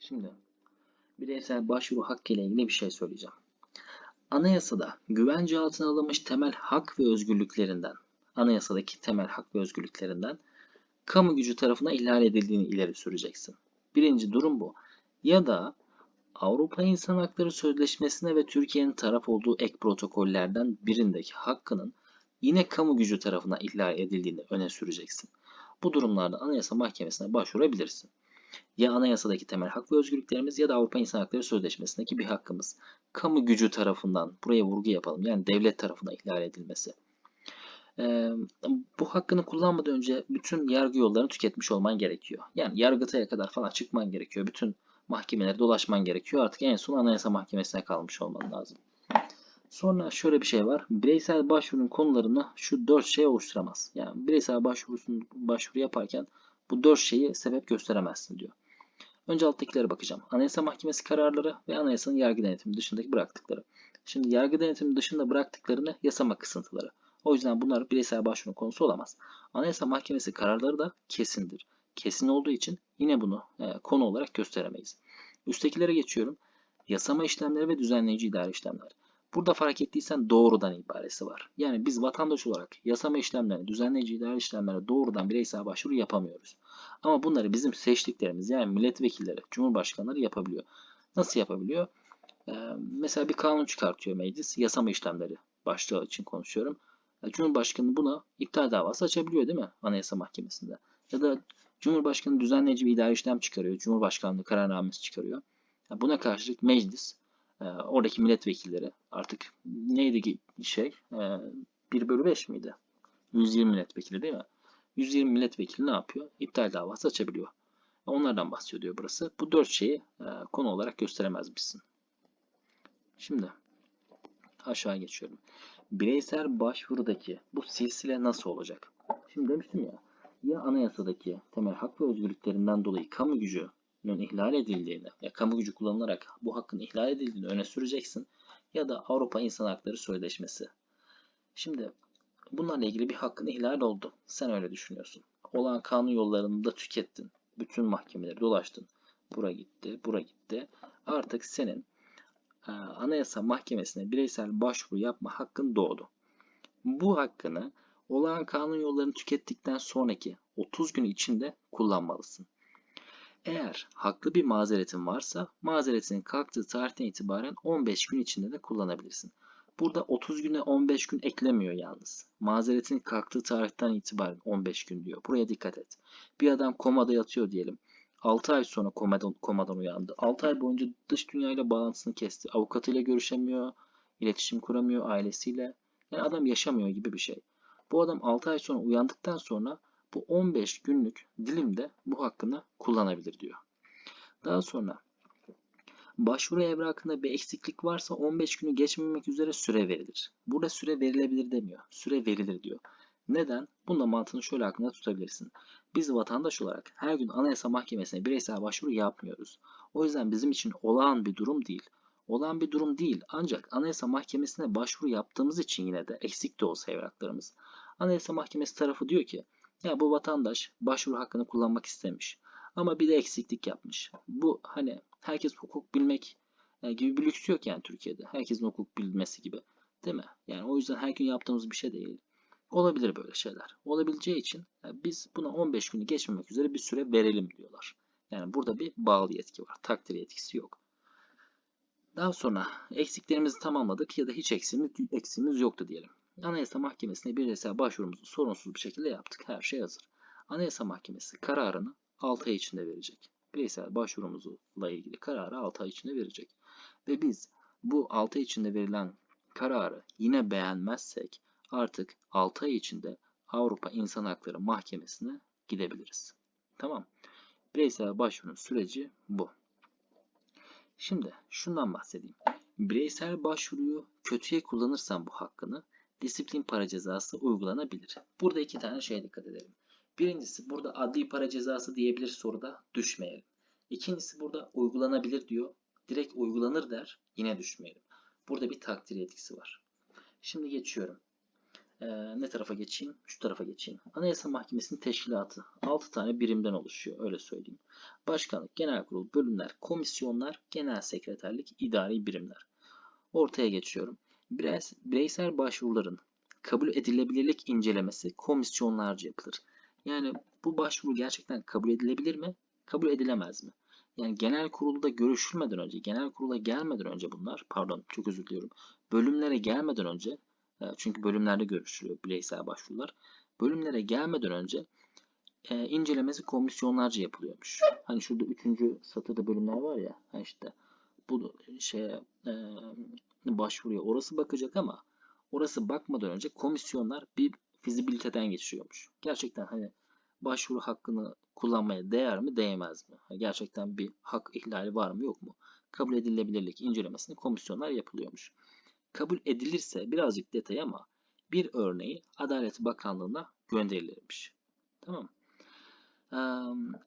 Şimdi bireysel başvuru hakkı ile ilgili bir şey söyleyeceğim. Anayasada güvence altına alınmış temel hak ve özgürlüklerinden, anayasadaki temel hak ve özgürlüklerinden kamu gücü tarafından ihlal edildiğini ileri süreceksin. Birinci durum bu. Ya da Avrupa İnsan Hakları Sözleşmesi'ne ve Türkiye'nin taraf olduğu ek protokollerden birindeki hakkının yine kamu gücü tarafından ihlal edildiğini öne süreceksin. Bu durumlarda Anayasa Mahkemesi'ne başvurabilirsin. Ya anayasadaki temel hak ve özgürlüklerimiz ya da Avrupa İnsan Hakları Sözleşmesi'ndeki bir hakkımız kamu gücü tarafından buraya vurgu yapalım. Yani devlet tarafından ihlal edilmesi. Ee, bu hakkını kullanmadan önce bütün yargı yollarını tüketmiş olman gerekiyor. Yani Yargıtay'a kadar falan çıkman gerekiyor. Bütün mahkemeleri dolaşman gerekiyor. Artık en son Anayasa Mahkemesi'ne kalmış olman lazım. Sonra şöyle bir şey var. Bireysel başvurunun konularını şu dört şey oluşturamaz. Yani bireysel başvurusun, başvuru yaparken bu dört şeyi sebep gösteremezsin diyor. Önce alttakilere bakacağım. Anayasa Mahkemesi kararları ve anayasanın yargı denetimi dışındaki bıraktıkları. Şimdi yargı denetimi dışında bıraktıklarını yasama kısıntıları. O yüzden bunlar bireysel başvurunun konusu olamaz. Anayasa Mahkemesi kararları da kesindir. Kesin olduğu için yine bunu e, konu olarak gösteremeyiz. Üsttekilere geçiyorum. Yasama işlemleri ve düzenleyici idari işlemler. Burada fark ettiysen doğrudan ibaresi var. Yani biz vatandaş olarak yasama işlemlerine, düzenleyici idari işlemlere doğrudan bireysel başvuru yapamıyoruz. Ama bunları bizim seçtiklerimiz yani milletvekilleri, cumhurbaşkanları yapabiliyor. Nasıl yapabiliyor? Ee, mesela bir kanun çıkartıyor meclis, yasama işlemleri başlığı için konuşuyorum. Cumhurbaşkanı buna iptal davası açabiliyor değil mi? Anayasa Mahkemesi'nde. Ya da Cumhurbaşkanı düzenleyici bir idari işlem çıkarıyor. Cumhurbaşkanlığı kararnamesi çıkarıyor. Buna karşılık meclis, e, oradaki milletvekilleri artık neydi ki şey? E, 1 bölü 5 miydi? 120 milletvekili değil mi? 120 milletvekili ne yapıyor? İptal davası açabiliyor. Onlardan bahsediyor diyor burası. Bu dört şeyi e, konu olarak gösteremez misin? Şimdi aşağı geçiyorum. Bireysel başvurudaki bu silsile nasıl olacak? Şimdi demiştim ya ya anayasadaki temel hak ve özgürlüklerinden dolayı kamu gücünün ihlal edildiğini ya kamu gücü kullanılarak bu hakkın ihlal edildiğini öne süreceksin ya da Avrupa İnsan Hakları Sözleşmesi. Şimdi bunlarla ilgili bir hakkın ihlal oldu. Sen öyle düşünüyorsun. Olan kanun yollarını da tükettin. Bütün mahkemeleri dolaştın. Bura gitti, bura gitti. Artık senin e, Anayasa Mahkemesi'ne bireysel başvuru yapma hakkın doğdu. Bu hakkını olağan kanun yollarını tükettikten sonraki 30 gün içinde kullanmalısın. Eğer haklı bir mazeretin varsa mazeretinin kalktığı tarihten itibaren 15 gün içinde de kullanabilirsin. Burada 30 güne 15 gün eklemiyor yalnız. Mazeretin kalktığı tarihten itibaren 15 gün diyor. Buraya dikkat et. Bir adam komada yatıyor diyelim. 6 ay sonra komadan, komadan uyandı. 6 ay boyunca dış dünyayla bağlantısını kesti. Avukatıyla görüşemiyor, iletişim kuramıyor ailesiyle. Yani adam yaşamıyor gibi bir şey. Bu adam 6 ay sonra uyandıktan sonra bu 15 günlük dilimde bu hakkını kullanabilir diyor. Daha sonra başvuru evrakında bir eksiklik varsa 15 günü geçmemek üzere süre verilir. Burada süre verilebilir demiyor. Süre verilir diyor. Neden? Bunda mantığını şöyle aklında tutabilirsin. Biz vatandaş olarak her gün Anayasa Mahkemesi'ne bireysel başvuru yapmıyoruz. O yüzden bizim için olağan bir durum değil. Olağan bir durum değil ancak Anayasa Mahkemesi'ne başvuru yaptığımız için yine de eksik de olsa evraklarımız. Anayasa Mahkemesi tarafı diyor ki ya bu vatandaş başvuru hakkını kullanmak istemiş ama bir de eksiklik yapmış. Bu hani herkes hukuk bilmek e, gibi bir lüks yok yani Türkiye'de. Herkesin hukuk bilmesi gibi. Değil mi? Yani o yüzden her gün yaptığımız bir şey değil. Olabilir böyle şeyler. Olabileceği için e, biz buna 15 günü geçmemek üzere bir süre verelim diyorlar. Yani burada bir bağlı yetki var. Takdir yetkisi yok. Daha sonra eksiklerimizi tamamladık ya da hiç eksiğimiz, eksiğimiz yoktu diyelim. Anayasa Mahkemesi'ne bireysel başvurumuzu sorunsuz bir şekilde yaptık. Her şey hazır. Anayasa Mahkemesi kararını 6 ay içinde verecek. Bireysel başvurumuzla ilgili kararı 6 ay içinde verecek. Ve biz bu 6 ay içinde verilen kararı yine beğenmezsek artık 6 ay içinde Avrupa İnsan Hakları Mahkemesi'ne gidebiliriz. Tamam. Bireysel başvurun süreci bu. Şimdi şundan bahsedeyim. Bireysel başvuruyu kötüye kullanırsan bu hakkını disiplin para cezası uygulanabilir. Burada iki tane şeye dikkat edelim. Birincisi burada adli para cezası diyebilir soruda düşmeyelim. İkincisi burada uygulanabilir diyor. Direkt uygulanır der yine düşmeyelim. Burada bir takdir yetkisi var. Şimdi geçiyorum. Ee, ne tarafa geçeyim? Şu tarafa geçeyim. Anayasa Mahkemesi'nin teşkilatı 6 tane birimden oluşuyor. Öyle söyleyeyim. Başkanlık, genel kurul, bölümler, komisyonlar, genel sekreterlik, idari birimler. Ortaya geçiyorum. Bireys- Bireysel başvuruların kabul edilebilirlik incelemesi komisyonlarca yapılır. Yani bu başvuru gerçekten kabul edilebilir mi? Kabul edilemez mi? Yani genel kurulda görüşülmeden önce, genel kurula gelmeden önce bunlar, pardon çok özür diliyorum, bölümlere gelmeden önce, e, çünkü bölümlerde görüşülüyor bireysel başvurular, bölümlere gelmeden önce e, incelemesi komisyonlarca yapılıyormuş. Hani şurada üçüncü satırda bölümler var ya, işte bu şeye e, başvuruya orası bakacak ama orası bakmadan önce komisyonlar bir fizibiliteden geçiyormuş. Gerçekten hani başvuru hakkını kullanmaya değer mi değmez mi? Gerçekten bir hak ihlali var mı yok mu? Kabul edilebilirlik incelemesini komisyonlar yapılıyormuş. Kabul edilirse birazcık detay ama bir örneği Adalet Bakanlığı'na gönderilirmiş. Tamam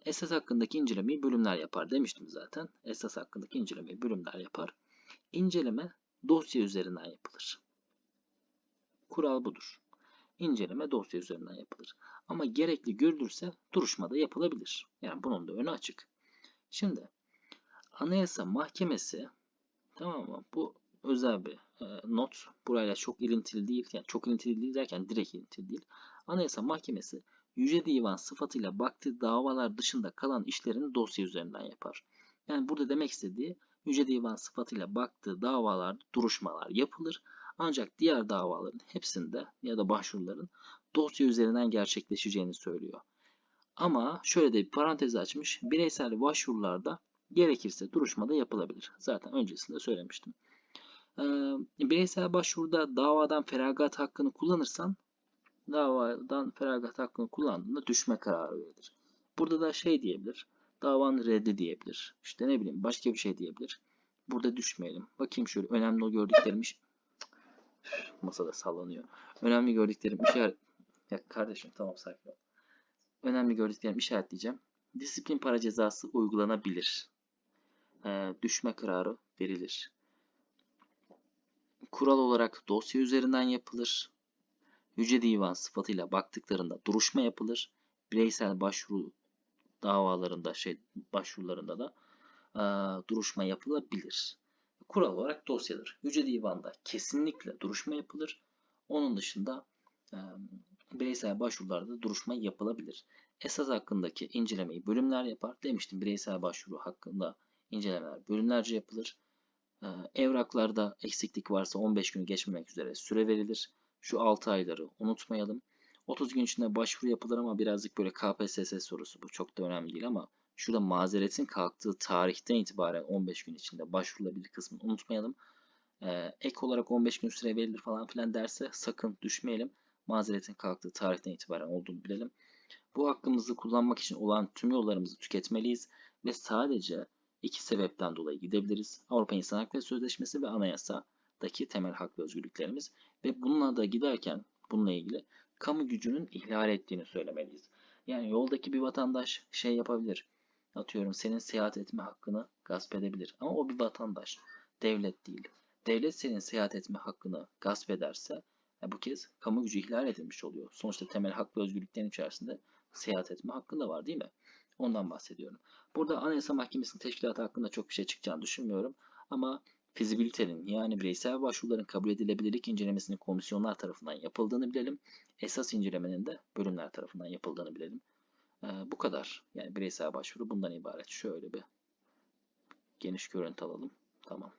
Esas hakkındaki incelemeyi bölümler yapar demiştim zaten. Esas hakkındaki incelemeyi bölümler yapar. İnceleme dosya üzerinden yapılır. Kural budur. İnceleme dosya üzerinden yapılır. Ama gerekli görülürse duruşmada yapılabilir. Yani bunun da önü açık. Şimdi Anayasa Mahkemesi tamam mı? Bu özel bir e, not. Burayla çok ilintili değil. Yani çok ilintili değil derken direkt ilintili değil. Anayasa Mahkemesi Yüce Divan sıfatıyla baktığı davalar dışında kalan işlerini dosya üzerinden yapar. Yani burada demek istediği Yüce Divan sıfatıyla baktığı davalarda duruşmalar yapılır. Ancak diğer davaların hepsinde ya da başvuruların dosya üzerinden gerçekleşeceğini söylüyor. Ama şöyle de bir parantez açmış. Bireysel başvurularda gerekirse duruşmada yapılabilir. Zaten öncesinde söylemiştim. Ee, bireysel başvuruda davadan feragat hakkını kullanırsan davadan feragat hakkını kullandığında düşme kararı verilir. Burada da şey diyebilir. Davanın reddi diyebilir. İşte ne bileyim başka bir şey diyebilir. Burada düşmeyelim. Bakayım şöyle önemli o gördüklerim iş... Masada sallanıyor. Önemli gördüklerim işaret... Ya kardeşim tamam sakin ol. Önemli gördüklerim işaretleyeceğim. Disiplin para cezası uygulanabilir. Ee, düşme kararı verilir. Kural olarak dosya üzerinden yapılır. Yüce Divan sıfatıyla baktıklarında duruşma yapılır. Bireysel başvuru davalarında şey başvurularında da e, duruşma yapılabilir. Kural olarak dosyadır. Yüce Divan'da kesinlikle duruşma yapılır. Onun dışında e, bireysel başvurularda duruşma yapılabilir. Esas hakkındaki incelemeyi bölümler yapar. Demiştim bireysel başvuru hakkında incelemeler bölümlerce yapılır. E, evraklarda eksiklik varsa 15 günü geçmemek üzere süre verilir. Şu 6 ayları unutmayalım. 30 gün içinde başvuru yapılır ama birazcık böyle KPSS sorusu bu. Çok da önemli değil ama şurada mazeretin kalktığı tarihten itibaren 15 gün içinde başvurulabilir kısmını unutmayalım. Ee, ek olarak 15 gün süre verilir falan filan derse sakın düşmeyelim. Mazeretin kalktığı tarihten itibaren olduğunu bilelim. Bu hakkımızı kullanmak için olan tüm yollarımızı tüketmeliyiz ve sadece iki sebepten dolayı gidebiliriz. Avrupa İnsan Hakları Sözleşmesi ve anayasadaki temel hak ve özgürlüklerimiz ve bununla da giderken bununla ilgili kamu gücünün ihlal ettiğini söylemeliyiz. Yani yoldaki bir vatandaş şey yapabilir. Atıyorum senin seyahat etme hakkını gasp edebilir. Ama o bir vatandaş. Devlet değil. Devlet senin seyahat etme hakkını gasp ederse e, bu kez kamu gücü ihlal edilmiş oluyor. Sonuçta temel hak ve özgürlüklerin içerisinde seyahat etme hakkın da var değil mi? Ondan bahsediyorum. Burada Anayasa Mahkemesi'nin teşkilatı hakkında çok bir şey çıkacağını düşünmüyorum. Ama fizibilitenin yani bireysel başvuruların kabul edilebilirlik incelemesinin komisyonlar tarafından yapıldığını bilelim. Esas incelemenin de bölümler tarafından yapıldığını bilelim. Ee, bu kadar. Yani bireysel başvuru bundan ibaret. Şöyle bir geniş görüntü alalım. Tamam.